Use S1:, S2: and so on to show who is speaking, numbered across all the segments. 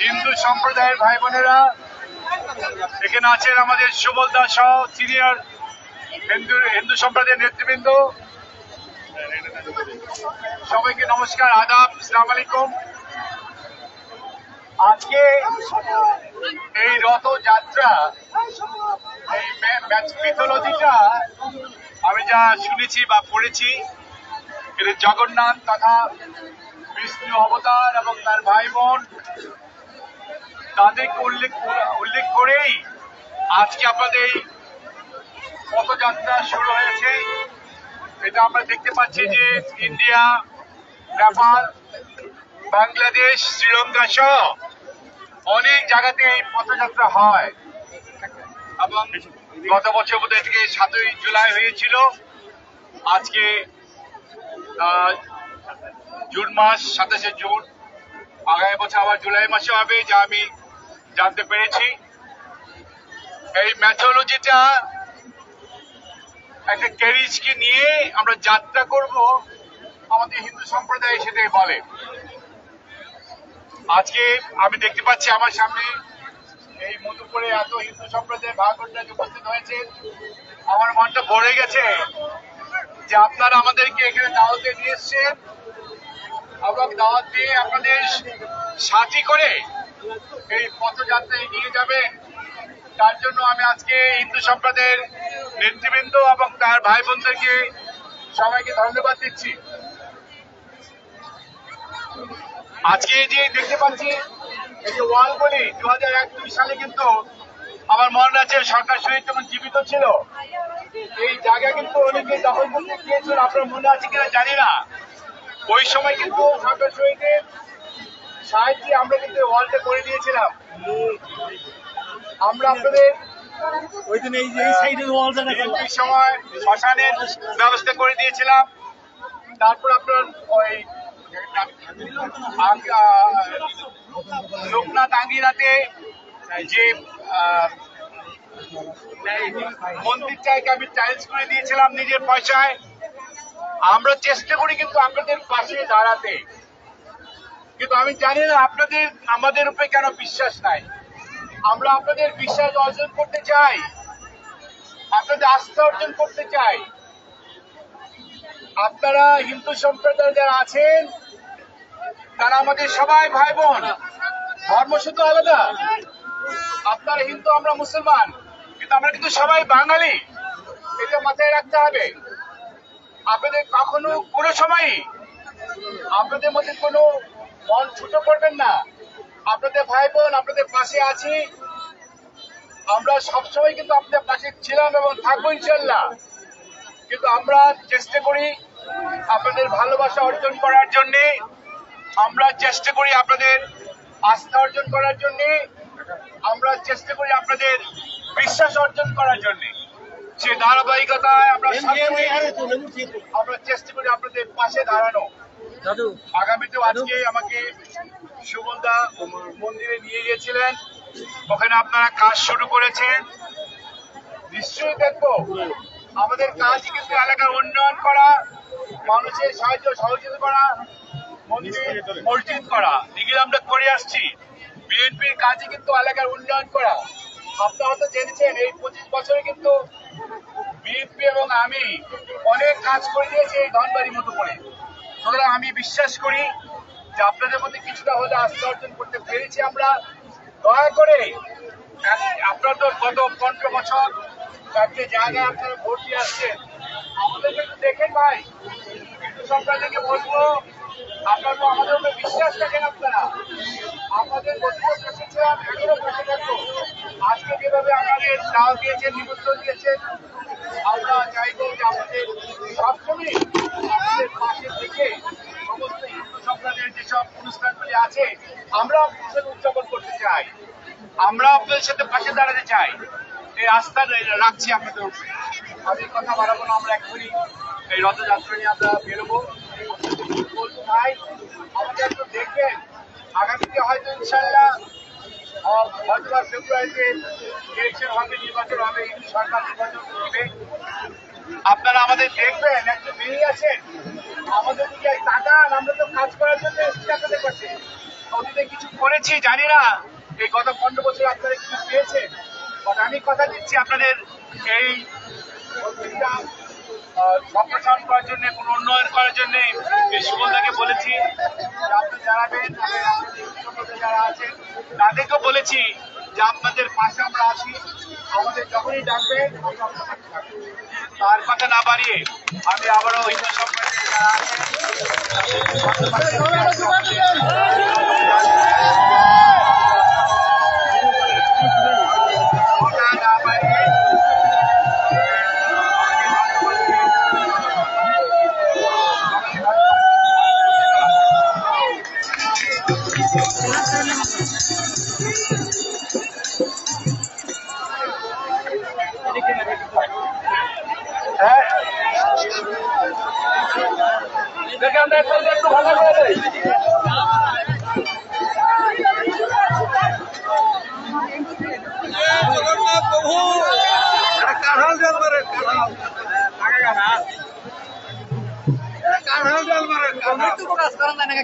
S1: হিন্দু সম্প্রদায়ের ভাই বোনেরা এখানে আছেন আমাদের সুবল দাস সহ সিনিয়র হিন্দু হিন্দু সম্প্রদায়ের নেতৃবৃন্দ। সবাইকে নমস্কার, আদাব, সালাম আলাইকুম। আজকে এই রথযাত্রা, এই মিথোলজিটা আমি যা শুনেছি বা পড়েছি জগন্নাথ তথা বিষ্ণু অবতার এবং তার ভাই বোন তাদেরকে উল্লেখ উল্লেখ করেই আজকে আপনাদের এই পথযাত্রা শুরু হয়েছে। এটা আমরা দেখতে পাচ্ছি যে ইন্ডিয়া, নেপাল, বাংলাদেশ, শ্রীলঙ্কা সহ অনেক জায়গাতে এই পথযাত্রা হয়। এবং গত বছর বোধহয় থেকে সাতই জুলাই হয়েছিল। আজকে জুন মাস, সাতাশে জুন। আগামী বছর আবার জুলাই মাসে হবে, যা আমি জানতে পেরেছি। এই ম্যাথোলজিটা একটা ক্যারিজকে নিয়ে আমরা যাত্রা করব। আমাদের হিন্দু সম্প্রদায় সেটাই বলে। আজকে আমি দেখতে পাচ্ছি আমার সামনে এই মধুপুরে এত হিন্দু সম্প্রদায়ের ভাগবতরা উপস্থিত হয়েছে। আমার মনটা ভরে গেছে যে আপনারা আমাদেরকে এখানে দাওয়াতে নিয়ে এসছেন এবং দাওয়াত দিয়ে আপনাদের সাথী করে এই পথযাত্রায় নিয়ে যাবেন। তার জন্য আমি আজকে হিন্দু সম্প্রদায়ের নেতৃবৃন্দ এবং তার ভাই বোনদেরকে সবাইকে ধন্যবাদ দিচ্ছি। আজকে যে দেখতে পাচ্ছি এই যে ওয়াল ওয়ালগুলি দু হাজার এক দুই সালে কিন্তু আমার মনে আছে সরকার শহীদ যখন জীবিত ছিল এই জায়গা কিন্তু অনেকে দখল করতে গিয়েছিল আপনার মনে আছে কিনা জানি না। ওই সময় কিন্তু সরকার শহীদের সাহায্যে আমরা কিন্তু ওয়ালটা করে দিয়েছিলাম আমরা আপনাদের
S2: ওই দিন এই সাইডের ওয়ালটা
S1: সময় শ্মশানের ব্যবস্থা করে দিয়েছিলাম। তারপর আপনার ওই লোকনাথ আঙ্গিরাতে যে মন্দিরটাকে আমি টাইলস করে দিয়েছিলাম নিজের পয়সায়। আমরা চেষ্টা করি কিন্তু আপনাদের পাশে দাঁড়াতে। কিন্তু আমি জানি না আপনাদের, আমাদের উপরে কেন বিশ্বাস নাই। আমরা আপনাদের বিশ্বাস অর্জন করতে চাই। আপনাদের আস্থা অর্জন করতে চাই। আপনারা হিন্দু সম্প্রদায় যারা আছেন তারা আমাদের সবাই ভাই বোন। ধর্ম শুধু আলাদা। আপনারা হিন্দু, আমরা মুসলমান। কিন্তু আমরা কিন্তু সবাই বাঙালি। এটা মাথায় রাখতে হবে। আপনাদের কখনো কোনো সময়ই আপনাদের মধ্যে কোনো মন ছোট করবেন না। আপনাদের ভাই বোন, আপনাদের পাশে আছি। আমরা সবসময় কিন্তু আপনাদের পাশে ছিলাম এবং থাকব ইনশাল্লাহ কিন্তু আমরা চেষ্টা করি আপনাদের ভালোবাসা অর্জন করার জন্যে। আমরা চেষ্টা করি আপনাদের আস্থা অর্জন করার জন্যে। আমরা চেষ্টা করি আপনাদের বিশ্বাস অর্জন করার জন্যে। সে ধারাবাহিকতায় আমরা আমরা চেষ্টা করি আপনাদের পাশে দাঁড়ানো।
S2: দাদু
S1: আগামীতেও আজকে আমাকে সুমনদা মন্দিরে নিয়ে গিয়েছিলেন। ওখানে আপনারা কাজ শুরু করেছেন। নিশ্চয়ই দেখব। আমাদের কাজ কিন্তু এলাকার উন্নয়ন করা মানুষের সাহায্য সহযোগিতা করা মন্দির মসজিদ করা। এগুলো আমরা করে আসছি। বিএনপির কাজে কিন্তু এলাকার উন্নয়ন করা। আপনারা হয়তো জেনেছেন, এই পঁচিশ বছরে কিন্তু বিএনপি এবং আমি অনেক কাজ করে দিয়েছি এই ধনবাড়ির মতো করে। সুতরাং আমি বিশ্বাস করি যে আপনাদের মধ্যে কিছুটা হলে আস্থা অর্জন করতে পেরেছি আমরা। দয়া করে আপনারা তো গত পনেরো বছর চারটে জায়গায় আপনারা ভোট দিয়ে আসছেন। আমাদেরকে একটু দেখেন ভাই। হিন্দু সম্প্রদায়কে বলব আপনারা আমাদের উপরে বিশ্বাস রাখেন আপনারা। আপনাদের এখনও বসে থাকব। আজকে যেভাবে আমাদের দাওয়া দিয়েছেন, নিমন্ত্রণ দিয়েছেন, আমরা চাইব যে আমাদের সবসময় আমাদের পাশে থেকে সমস্ত হিন্দু সম্প্রদায়ের যেসব অনুষ্ঠানগুলি আছে, আমরা আপনাদের উদযাপন করতে চাই। আমরা আপনাদের সাথে পাশে দাঁড়াতে চাই। এই আস্থা রাখছি আপনাদের উপরে। আমি কথা বাড়াবো না, আমরা এখনই এই রথযাত্রা নিয়ে আমরা বেরোবো। ভাই আমাদের একটু দেখবেন। আগামীতে হয়তো ইনশাল্লাহ হয়তোবা ফেব্রুয়ারিতে ইলেকশন হবে, নির্বাচন হবে, সরকার নির্বাচন করবে। আপনারা আমাদের দেখবেন একটু বেরিয়ে আছেন আমাদের দিকে তাকান, আমরা তো কাজ করার জন্য এসেছি আপনাদের অতীতে কিছু করেছি, জানি না, এই গত পনেরো বছর আপনারা কিছু পেয়েছেন। আমি কথা দিচ্ছি আপনাদের এই জন্য, কোনো উন্নয়ন করার জন্যে সুগন্ধাকে বলেছি, আপনি জানাবেন যারা আছেন, তাদেরকেও বলেছি যে আপনাদের পাশে আমরা আছি। আমাদের যখনই ডাকবে, তার কথা না বাড়িয়ে আমি আবারও হিন্দু সম্পর্কে যারা আছেন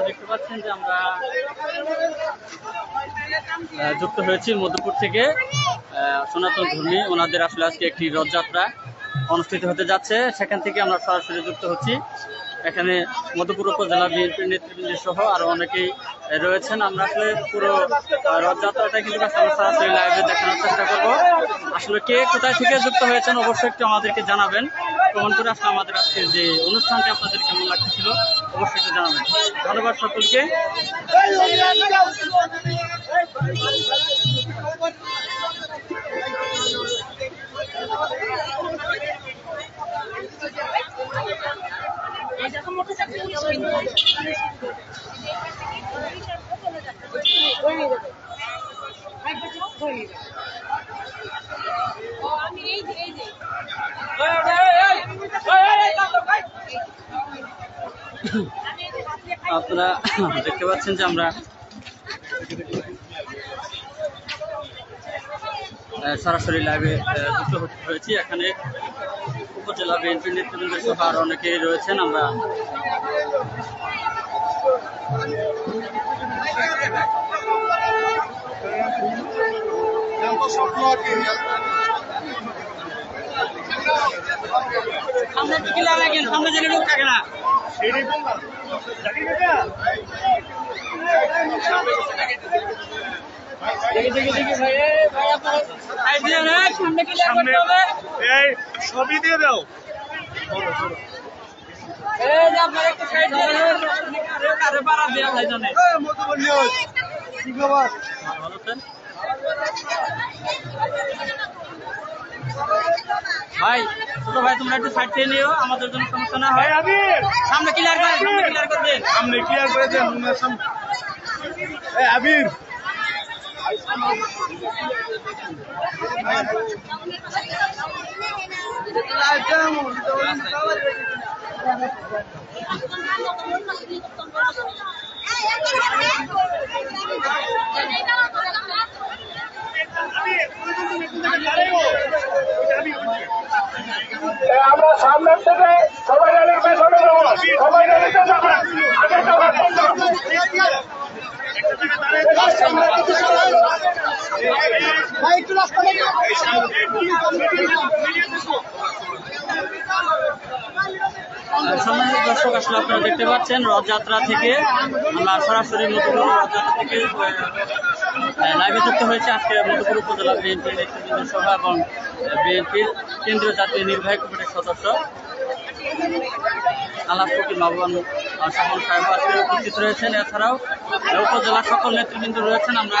S3: আপনারা দেখতে পাচ্ছেন যে আমরা যুক্ত হয়েছি মধ্যপুর থেকে সনাতন ধর্মী। ওনাদের আসলে আজকে একটি রথযাত্রা অনুষ্ঠিত হতে যাচ্ছে। সেখান থেকে আমরা সরাসরি যুক্ত হচ্ছি। এখানে মধ্যপুর উপজেলা বিএনপির নেতৃবৃন্দ সহ আরও অনেকেই রয়েছেন। আমরা আসলে পুরো রথযাত্রাটা কিন্তু আমরা সরাসরি লাইভে দেখানোর চেষ্টা করব। আসলে কে কোথায় থেকে যুক্ত হয়েছেন অবশ্যই একটু আমাদেরকে জানাবেন। করে আসলে আমাদের আজকের যে অনুষ্ঠানটি আপনাদের কেমন লাগতেছিল অবশ্যই জানাবেন। ধন্যবাদ সকলকে।
S4: আমি
S3: আপনারা দেখতে পাচ্ছেন যে আমরা সরাসরি লাইভে যুক্ত হয়েছি। এখানে উপজেলা বিএনপি নেতৃবৃন্দ সহ আরও অনেকেই রয়েছেন। আমরা সামনে টিকে লাগেন সামনে যেন লোক থাকে না। আপনারা সাইড দিয়ে না সামনে কি লাগবে হবে
S2: এই সবই দিয়ে দাও।
S3: এই একটু সাইড দিয়ে জানে
S2: কি খবর?
S3: ভাই ছোট ভাই তোমরা একটু সাইড দিয়ে নিও আমাদের জন্য সমস্যা না হয়।
S2: আবির
S3: সামনে ক্লিয়ার করেন সামনে ক্লিয়ার করে দিন।
S2: সামনে ক্লিয়ার করে দেন আবির।
S1: আমরা সামনের থেকে সবাই র্যালির পেছনে যাব সবাই যাবেন আগে যাবেন
S3: সম্মানিত দর্শক, আসলে আপনারা দেখতে পাচ্ছেন, রথযাত্রা থেকে আমরা সরাসরি মধুপুর রথযাত্রা থেকে লাইভে যুক্ত হয়েছে আজকে মধুপুর উপজেলা বিএনপির নেতৃবৃন্দ সভা এবং বিএনপির কেন্দ্রীয় জাতীয় নির্বাহী কমিটির সদস্য। মাহবুবান আর সকল সাহেব আজকে উপস্থিত রয়েছেন। এছাড়াও উপজেলার সকল নেতৃবৃন্দ রয়েছেন। আমরা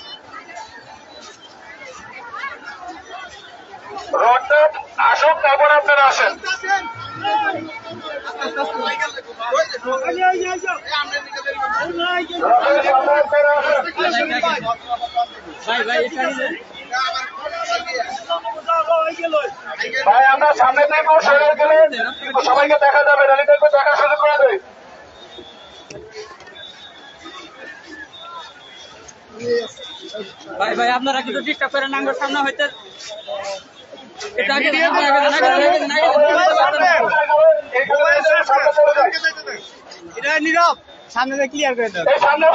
S1: রথটা আসুক তারপর আপনারা আসেন আপনারা।
S3: ভাই,
S1: আমরা সামনে থেকে সরে গেলে সবাইকে দেখা যাবে র্যালিদেরকে দেখা শুরু করে দেয়
S3: ভাই ভাই, আপনারা কিন্তু ডিস্টার্ব করেন আঙ্গুর সামনে হইতে এটা
S2: নীরব সামনে ক্লিয়ার করে দাও
S1: সামনে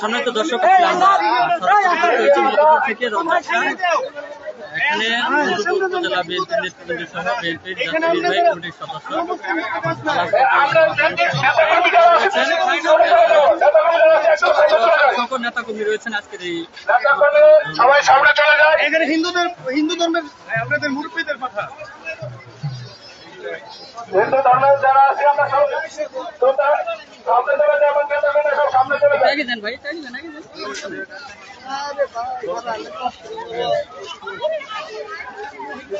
S3: সম্মানিত দর্শক থেকে এখানে উপজেলা বিএনপি নেতৃবৃন্দ সহ বিএনপির জাতীয় নির্বাহী কমিটির সদস্য
S1: নেতাকর্মী নেতাকর্মী।
S3: সকল নেতা কর্মী রয়েছেন আজকের এই
S1: সবাই সামনে চলে যায়
S2: এখানে হিন্দুদের হিন্দু ধর্মের আপনাদের মুরব্বীদের কথা
S1: হিন্দু ধর্মের যারা আছে আমরা সব সামনে চলে যায় এবং নেতাকর্মী সব সামনে চলে যায়
S3: আগে দেন ভাই আগে দেন আগে দেন সমস্যা নেই।
S1: আমাদের নেতাকর্মী যারা আছেন তারা সব সামনে চলে যায়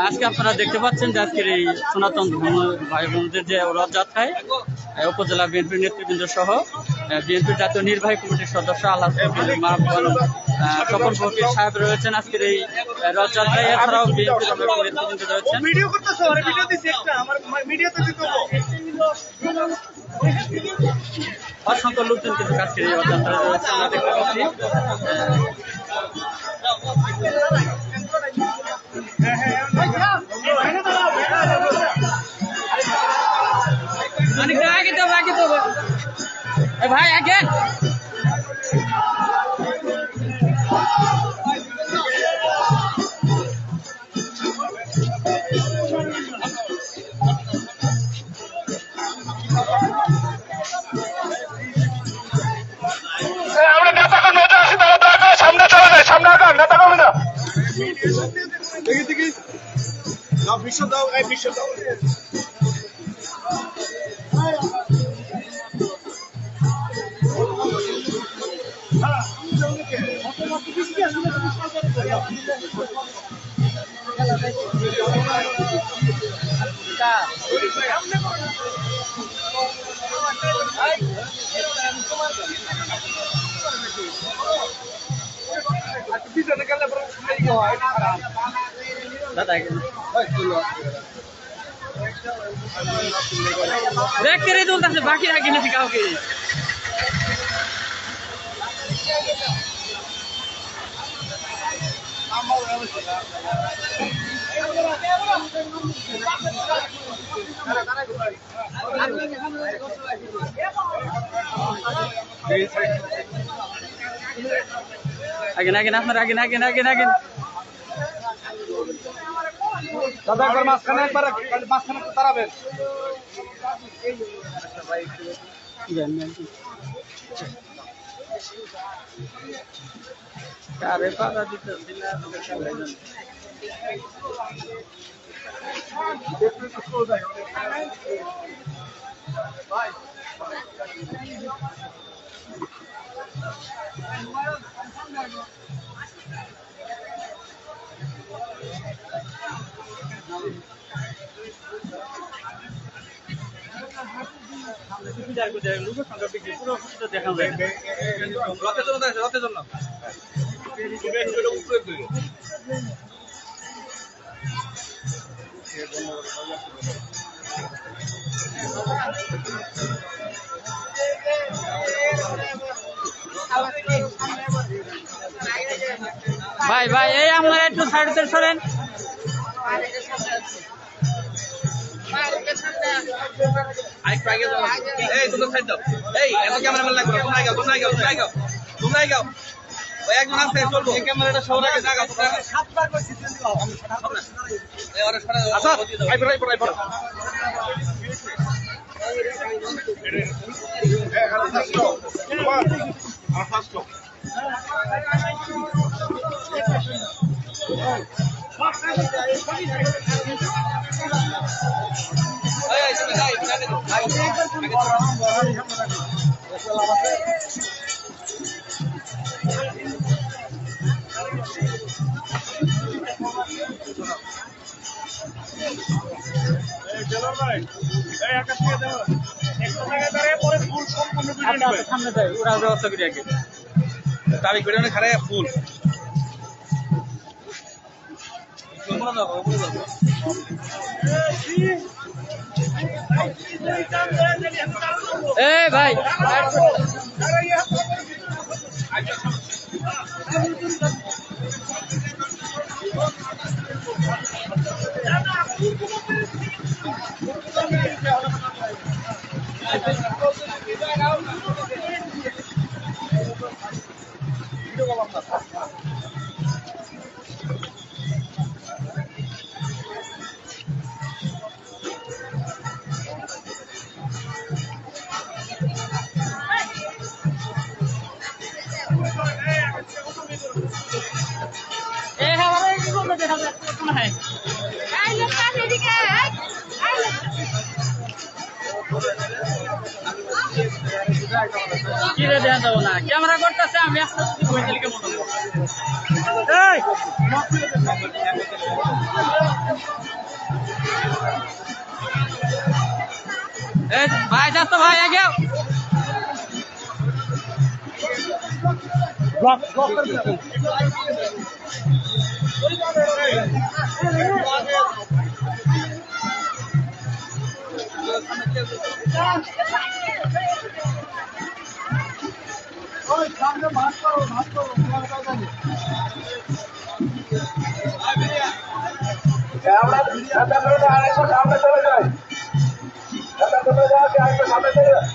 S3: আজকে আপনারা দেখতে পাচ্ছেন যে আজকের এই সনাতন ধর্ম ভাই বোনদের যে রথযাত্রায় উপজেলা বিএনপির নেতৃবৃন্দ সহ বিএনপির জাতীয় নির্বাহী কমিটির সদস্য আল্লাহ স্বপন ফকির সাহেব রয়েছেন আজকের এই রথযাত্রায় এছাড়াও নেতৃবৃন্দ রয়েছেন। অসংখ্য লোকজন কিন্তু আজকের এই রথযাত্রায় রয়েছে আমরা দেখতে পাচ্ছি। ভাই
S1: করে সামনে চলে যায় সামনে আগান নেতাকর্মীরা।
S2: দেখি দেখি। দাও বিশ্ব দাও এই বিশ্ব দাও।
S3: দাদা আগে দেখ করে তুলতেছে বাকি রাখি না কাউকে আগে আগে আপনার আগে আগে আগে আগে
S2: দাদা একবার মাঝখানে একবার মাঝখানে একটু দাঁড়াবেন।
S3: পাতা দিতে দিলে দেখা যায়
S2: রথের জন্য রথের জন্য
S3: ভাই ভাই, এই আপনারা একটু সাইডে সরেন।
S2: এই তোমরা সাইড দাও। এই, এত ক্যামেরাম্যান লাগবে তোমরা গাও তোমরা গাও তোমরা গাও তোমরা গাও একজন আছে চলবো এই ক্যামেরাটা সবার আগে লাগাও সাতবার কইছি এই ওরা সরা আচ্ছা আইবর আইবর আইবর
S5: আমার ফার্স্ট
S2: এই
S3: সামনে যাই ওরা ব্যবস্থা করি আগে।
S2: তারিখ করে খারাপ ফুল
S3: এই ভাই কি রে দেখা যাব না। ক্যামেরা করতেছে আমি আসতে কইতে লিখে মনে এই! এই ভাই যাস তো ভাই আগে।
S1: আরেকটু সামনে চলে যাই যাতে চলে যাওয়া আরেকটু সামনে চলে যায়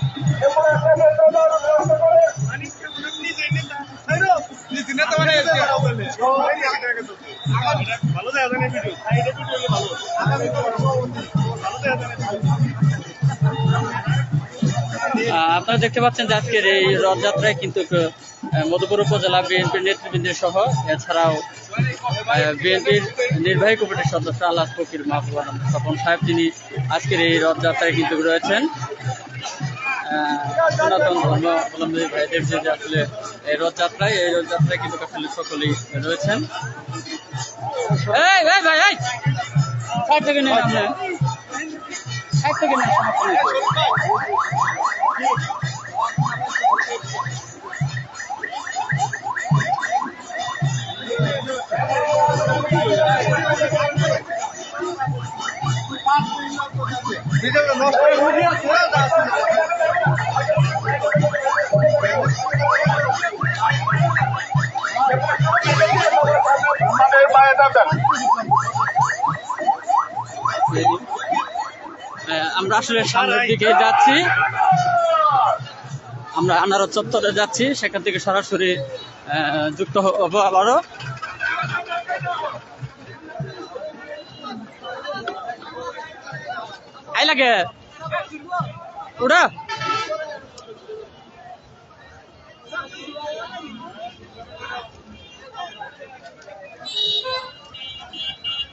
S5: ভালো দেখা যায় ভালো
S3: আপনারা দেখতে পাচ্ছেন যে আজকের এই রথযাত্রায় কিন্তু মধুপুর উপজেলা বিএনপির নেতৃবৃন্দ সহ, এছাড়াও বিএনপির নির্বাহী কমিটির সদস্য আল্লাহ ফকির মাহবুব স্বপন সাহেব, তিনি আজকের এই রথযাত্রায় কিন্তু রয়েছেন। সনাতন ধর্ম অবলম্বী ভাইদের যে আসলে এই রথযাত্রায় এই রথযাত্রায় কিন্তু আসলে সকলেই রয়েছেন। এই ভাই ভাই
S5: করে ভিডিও
S1: আমাদের পায়ে দাঁড়ান
S3: আহ, আমরা আসলে সামনের দিকে যাচ্ছি। আমরা আনারত চত্বরে যাচ্ছি, সেখান থেকে সরাসরি যুক্ত হব আবারও। আই লাগে। উড়া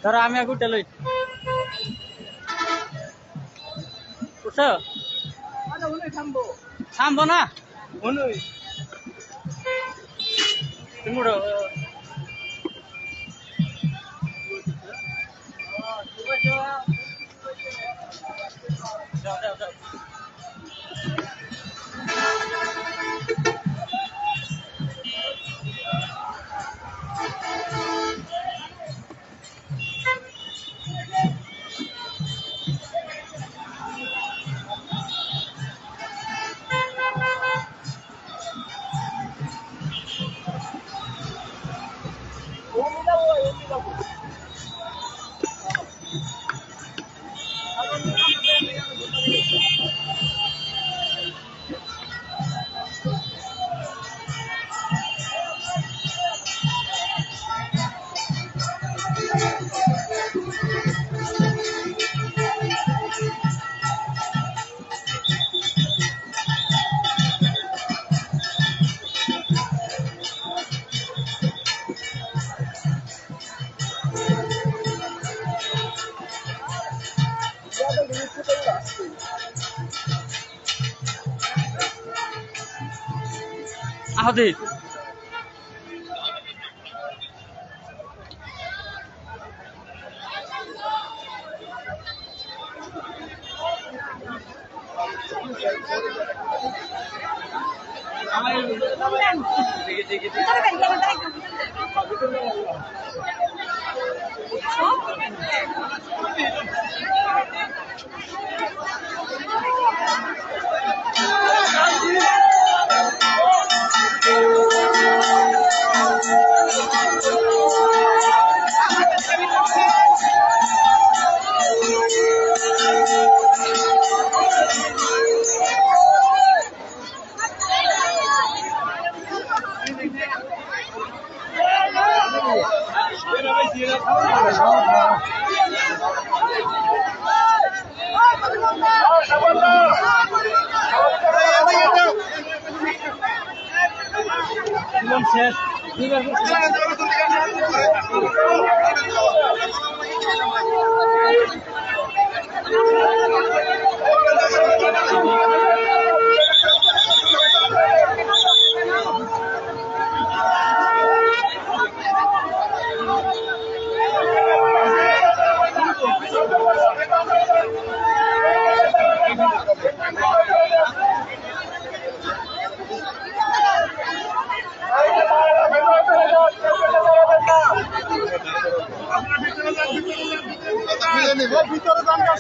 S3: ধরো, আমি আগে লই। উঠছো থামবো না তুমি
S2: Ahdi.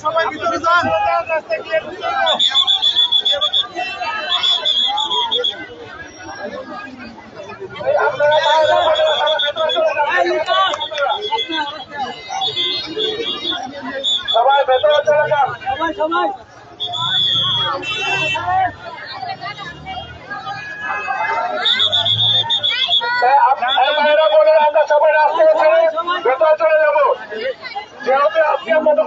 S2: সবাই ভিতরে যান।
S1: সবাই ভেতরে চলে আপনারা বলে আমরা সবাই রাস্তায় ছেড়ে ভেতরে চলে যাব। যেহেতু আজকের মতো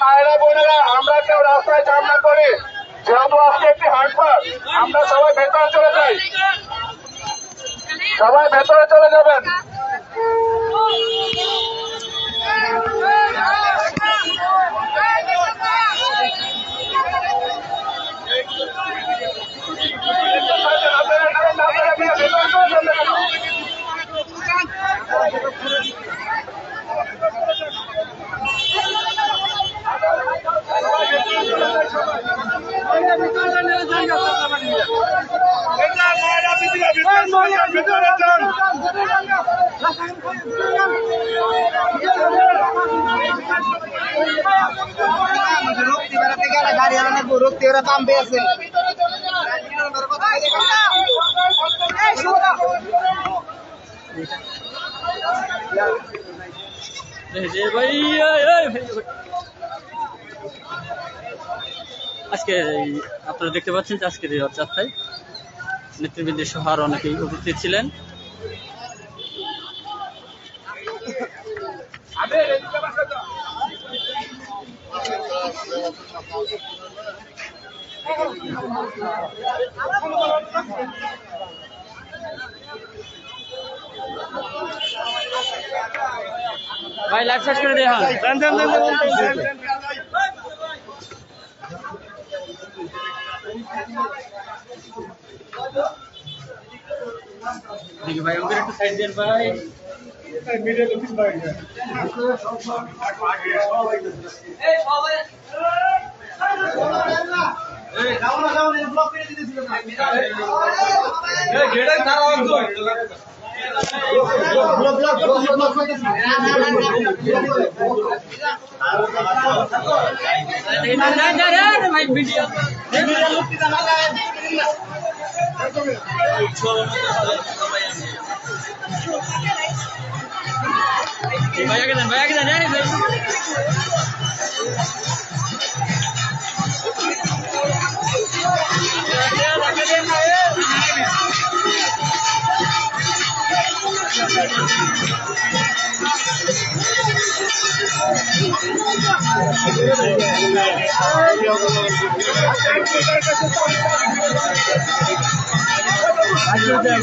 S1: মায়েরা, বোনেরা, আমরা কেউ রাস্তায় জাম না করি। যেহেতু আজকে একটি হাঁটবার আমরা সবাই ভেতরে চলে যাই। সবাই ভেতরে চলে যাবেন।
S2: গাড়ি আলাদা রোগতে ওরা দাম পেয়েছে
S3: এই যে ভাই এই, এই, ভাই, ভাই। আজকে আপনারা দেখতে পাচ্ছেন যে আজকের এই রথযাত্রায় নেতৃবৃন্দের সহ আরও অনেকেই উপস্থিত ছিলেন। ভাই লাইভ শেষ করে দেওয়া দেখি ভাই আমাদের একটু সাইড দেন ভাই
S4: তারা অন্তর
S3: ভাই ভিডিও ভাই আগে দেন ভাই আগে দেন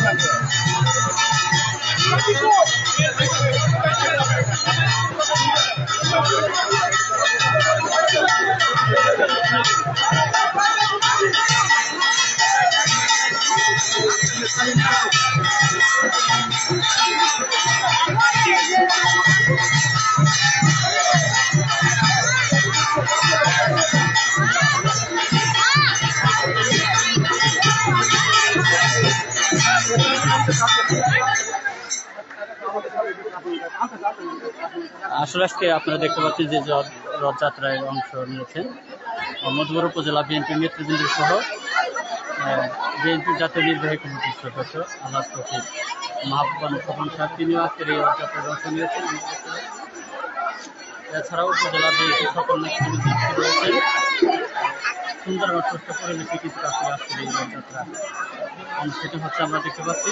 S3: আসলে আজকে আপনারা দেখতে পাচ্ছেন যে রথ- রথযাত্রায় অংশ নিয়েছেন। মধুবর উপজেলা বিএনপি নেতৃবৃন্দ সহ বিএনপি জাতীয় নির্বাহী কমিটির সদস্য আল্লাহ শফিক মাহবুবান খোকন সাহেব, তিনিও আজকের এই রথযাত্রায় অংশ নিয়েছেন। এছাড়াও উপজেলা বিএনপি সকল নেতৃবৃন্দ রয়েছেন। সুন্দর এবং সুস্থ পরিবেশে কিন্তু আসলে আজকের এই রথযাত্রা অনুষ্ঠিত হচ্ছে, আমরা দেখতে পাচ্ছি।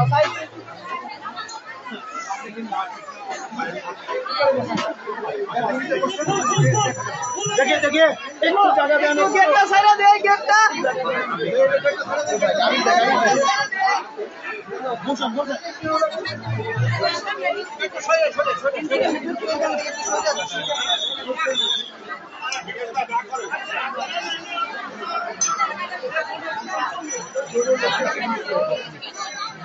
S3: আমার
S6: দেখে দেখে একটু জায়গা দেন গেটটা ছাড়া দে গেটটা বসুন বসুন
S2: দাদা আমরা বাইরে যাই আমরা